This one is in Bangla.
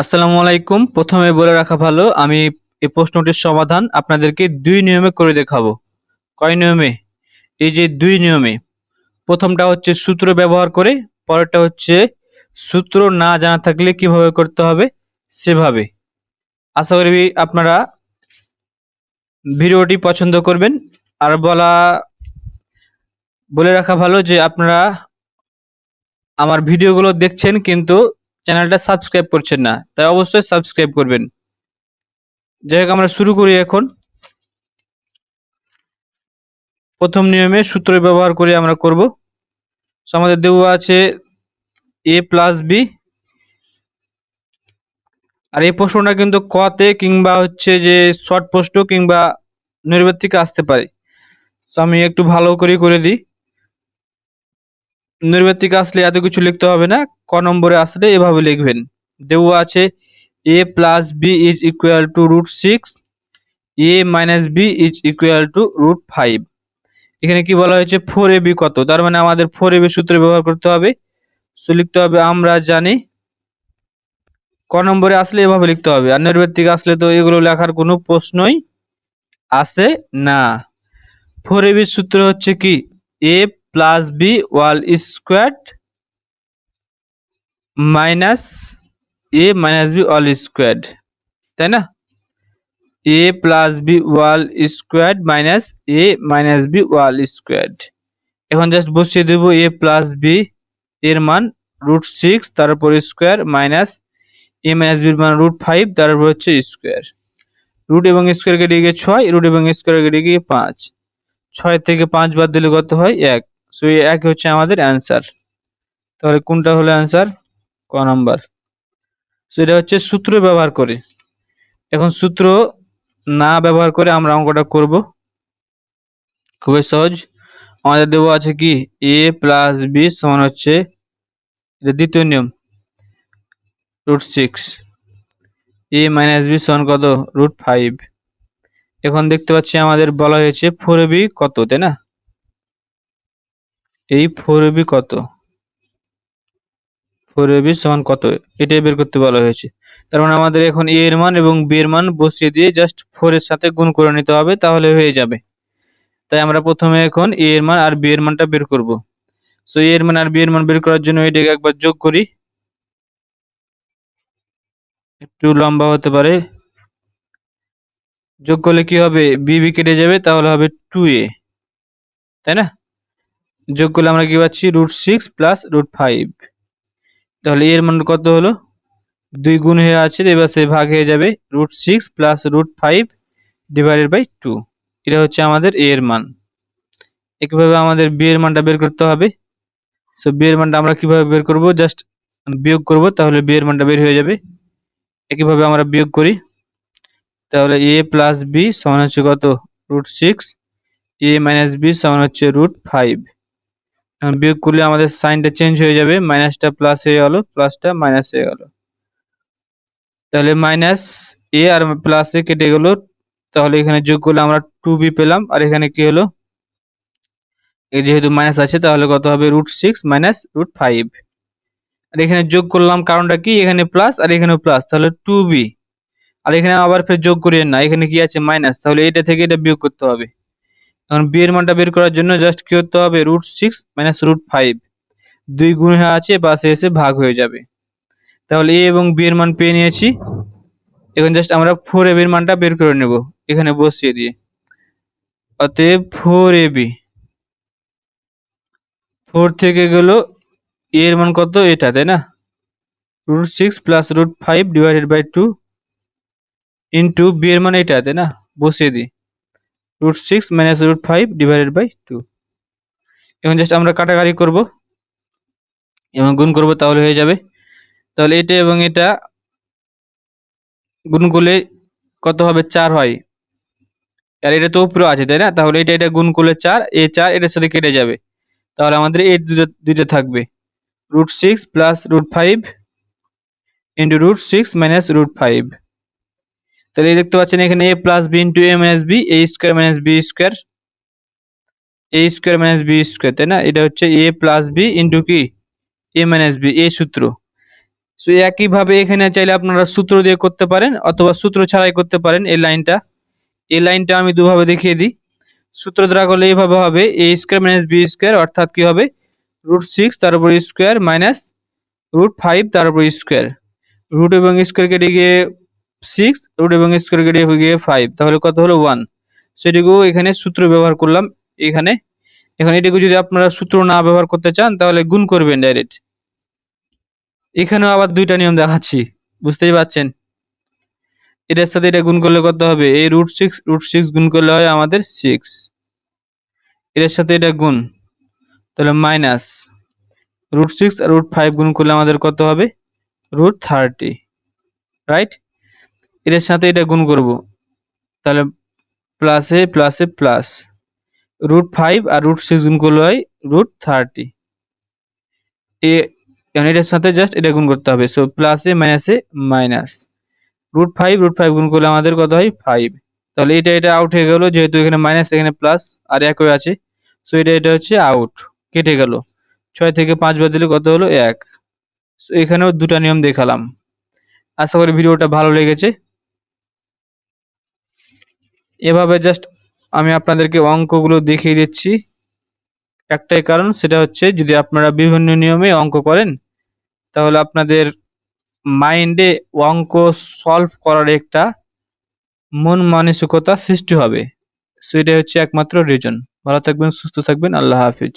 আসসালামু আলাইকুম। প্রথমে বলে রাখা ভালো, আমি এই প্রশ্নটির সমাধান আপনাদেরকে দুই নিয়মে করে দেখাবো। কয় নিয়মে? এই যে দুই নিয়মে। প্রথমটা হচ্ছে সূত্র ব্যবহার করে, পরেরটা হচ্ছে সূত্র না জানা থাকলে কীভাবে করতে হবে? সেভাবে। আশা করি আপনারা ভিডিওটি পছন্দ করবেন। আর বলা, বলে রাখা ভালো যে আপনারা আমার ভিডিওগুলো দেখছেন, কিন্তু চ্যানেলটা সাবস্ক্রাইব করছেন না তাই অবশ্যই সাবস্ক্রাইব করবেন। যাই হোক আমরা শুরু করি এখন। প্রথম নিয়মে সূত্র ব্যবহার করে আমরা করব। So, আমাদের দেওয়া আছে এ প্লাস বি আর এই প্রশ্নটা কিন্তু কতে কিংবা হচ্ছে যে শর্ট প্রশ্ন কিংবা নির্বাদ থেকে আসতে পারে। So, আমি একটু ভালো করে করে দিই। নির্বাদ আসলে এত কিছু লিখতে হবে না। ক নম্বরে আসলে এভাবে লিখবেন। দেওয়া আছে A plus B is equal to root six A minus B is equal to root five এখানে কি বলা হয়েছে? ফোর এ বি কত? তার মানে আমাদের ফোর এ বি সূত্র ব্যবহার করতে হবে। সো লিখতে হবে আমরা জানি। ক নম্বরে আসলে এভাবে লিখতে হবে। আর নির্বাদ আসলে তো এগুলো লেখার কোনো প্রশ্নই আসে না। ফোর এ বির সূত্র হচ্ছে কি? A plus B whole square minus A minus B all square, তাই না? A plus B whole square minus A minus B whole square. এখন জাস্ট বসিয়ে দেবো এ প্লাস বি এর মান রুট সিক্স, তারপর স্কোয়ার মাইনাস এ মাইনাস বির মান রুট ফাইভ, তারপর হচ্ছে স্কোয়ার। রুট এবং স্কোয়ার কেটে গিয়ে ছয়, রুট এবং স্কোয়ার কেটে গিয়ে পাঁচ। ছয় থেকে পাঁচ বাদ দিলে কত হয়? এক। সো এই এক হচ্ছে আমাদের অ্যান্সার তাহলে কোনটা হলো অ্যান্সার ক নাম্বার সেটা হচ্ছে সূত্র ব্যবহার করে। এখন সূত্র না ব্যবহার করে আমরা অঙ্কটা করব। খুবই সহজ। আমাদের দেবো আছে কি? এ প্লাস বি সমান হচ্ছে এটা দ্বিতীয় নিয়ম। Root six A minus B সমান কত? রুট ফাইভ এখন দেখতে পাচ্ছি আমাদের বলা হয়েছে ফোর বি কত, তাই না? এই ফোর বি কত? ফোর বি সমান কত? এটাই বের করতে বলা হয়েছে। তার মানে আমাদের এখন এ এর মান এবং বি এর মান বসিয়ে দিয়ে জাস্ট ফোর এর সাথে গুণ করে নিতে হবে, তাহলে হয়ে যাবে। তাই আমরা প্রথমে এখন এ এর মান আর বি এর মানটা বের করব। সো এ এর মান আর বি এর মান বের করার জন্য এটাকে একবার যোগ করি। একটু লম্বা হতে পারে। যোগ করলে কি হবে? বি বি কেটে যাবে, তাহলে হবে টু এ তাই না? যোগ করলে আমরা কি পাচ্ছি? Root six plus root five তাহলে এর মান কত হলো? দুই গুণ হয়ে আছে, এবার সে ভাগ হয়ে যাবে root six plus root five divided by two এটা হচ্ছে আমাদের এ এর মান। একইভাবে আমাদের বি এর মানটা বের করতে হবে। সো বি এর মানটা আমরা কীভাবে বের করব? জাস্ট বিয়োগ করব, তাহলে বি এর মানটা বের হয়ে যাবে। একইভাবে আমরা বিয়োগ করি। তাহলে এ প্লাস বি সমান হচ্ছে কত? Root six A minus B সমান হচ্ছে রুট ফাইভ এখন বিয়োগ করলে আমাদের সাইনটা চেঞ্জ হয়ে যাবে, মাইনাসটা প্লাস হয়ে গেল প্লাসটা মাইনাস হয়ে গেল। তাহলে মাইনাস এ আর প্লাস এ কেটে গেল, তাহলে এখানে যোগ করলে আমরা টু বি পেলাম, আর এখানে কি হলো? যেহেতু মাইনাস আছে, তাহলে কত হবে? Root six minus root five আর এখানে যোগ করলাম কারণটা কি? এখানে প্লাস আর এখানেও প্লাস তাহলে টু বি আর এখানে আবার ফের যোগ করিয়েন না, এখানে কি আছে? মাইনাস তাহলে এটা থেকে এটা বিয়োগ করতে হবে। এখন বি এর মানটা বের করার জন্য জাস্ট কি করতে হবে? Root six minus root five দুই গুণ হয়ে আছে পাশে এসে ভাগ হয়ে যাবে। তাহলে এ এবং বি এর মান পেয়ে নিয়েছি। এখন জাস্ট আমরা ফোর এ বির মানটা বের করে নেব, এখানে বসিয়ে দিয়ে। অতএব ফোর এ বি ফোর থেকে গেল এ এর মান কত? এটা, তাই না? Root six plus root five divided by two into B এর মান এটা, তাই না? বসিয়ে দিই। Root six minus root five divided by two এখন জাস্ট আমরা কাটাকাটি করব। এবং গুণ করব তাহলে হয়ে যাবে। তাহলে এটা এবং এটা গুণ করলে কত হবে? চার হয়। আর এটা তো উপরে আছে, তাই না? তাহলে এটা এটা গুণ করলে চার এ চার এটার সাথে কেটে যাবে। তাহলে আমাদের এই দুটো দুইটা থাকবে। Root six plus root five into root six minus root five তাহলে এই দেখতে পাচ্ছেন এখানে A plus B into A minus B A square minus B square A square minus B square তাই না? এটা হচ্ছে এ প্লাস বি ইন্টু কি? এ মাইনাস বি এ সূত্র। সো একইভাবে এখানে চাইলে আপনারা সূত্র দিয়ে করতে পারেন অথবা সূত্র ছাড়াই করতে পারেন এই লাইনটা। এই লাইনটা আমি দুভাবে দেখিয়ে দিই। সূত্র দ্বারা করলে এইভাবে হবে A square minus B square অর্থাৎ কি হবে? রুট সিক্স তার উপর স্কোয়ার মাইনাস রুট ফাইভ তার উপর স্কোয়ার রুট এবং স্কোয়ার কেটে সিক্স রুট এবং স্কোয়ার কেটে হয়ে গিয়ে ফাইভ তাহলে কত হলো ওয়ান সেটিকেও এখানে সূত্র ব্যবহার করলাম, এখানে। এখন এটিকে যদি আপনারা সূত্র না ব্যবহার করতে চান, তাহলে গুণ করবেন ডাইরেক্ট এখানেও আবার দুইটা নিয়ম দেখাচ্ছি, বুঝতেই পারছেন? এটার সাথে এটা গুণ করলে কত হবে? এই রুট সিক্স রুট সিক্স গুণ করলে হয় আমাদের সিক্স এটার সাথে এটা গুণ, তাহলে মাইনাস রুট সিক্স আর রুট ফাইভ গুণ করলে আমাদের কত হবে? রুট থার্টি রাইট এটার সাথে এটা গুণ করব। তাহলে প্লাসে প্লাসে প্লাস রুট ফাইভ আর রুট সিক্স গুণ করলে হয় রুট থার্টি এ এটার সাথে জাস্ট এটা গুণ করতে হবে। সো প্লাসে মাইনাসে minus root five root five গুণ করলে আমাদের কত হয়? ফাইভ তাহলে এটা এটা আউট হয়ে গেল, যেহেতু এখানে মাইনাস এখানে প্লাস আর একই আছে। সো এটা এটা হচ্ছে আউট কেটে গেল। ছয় থেকে পাঁচ বাদ দিলে কত হলো? এক। সো এখানেও দুটা নিয়ম দেখালাম। আশা করি ভিডিওটা ভালো লেগেছে। এভাবে জাস্ট আমি আপনাদেরকে অঙ্কগুলো দেখিয়ে দিচ্ছি। একটাই কারণ, সেটা হচ্ছে যদি আপনারা বিভিন্ন নিয়মে অঙ্ক করেন, তাহলে আপনাদের মাইন্ডে অঙ্ক সলভ করার একটা মন মানসিকতা সৃষ্টি হবে। সেটাই হচ্ছে একমাত্র রিজন ভালো থাকবেন, সুস্থ থাকবেন, আল্লাহ হাফিজ।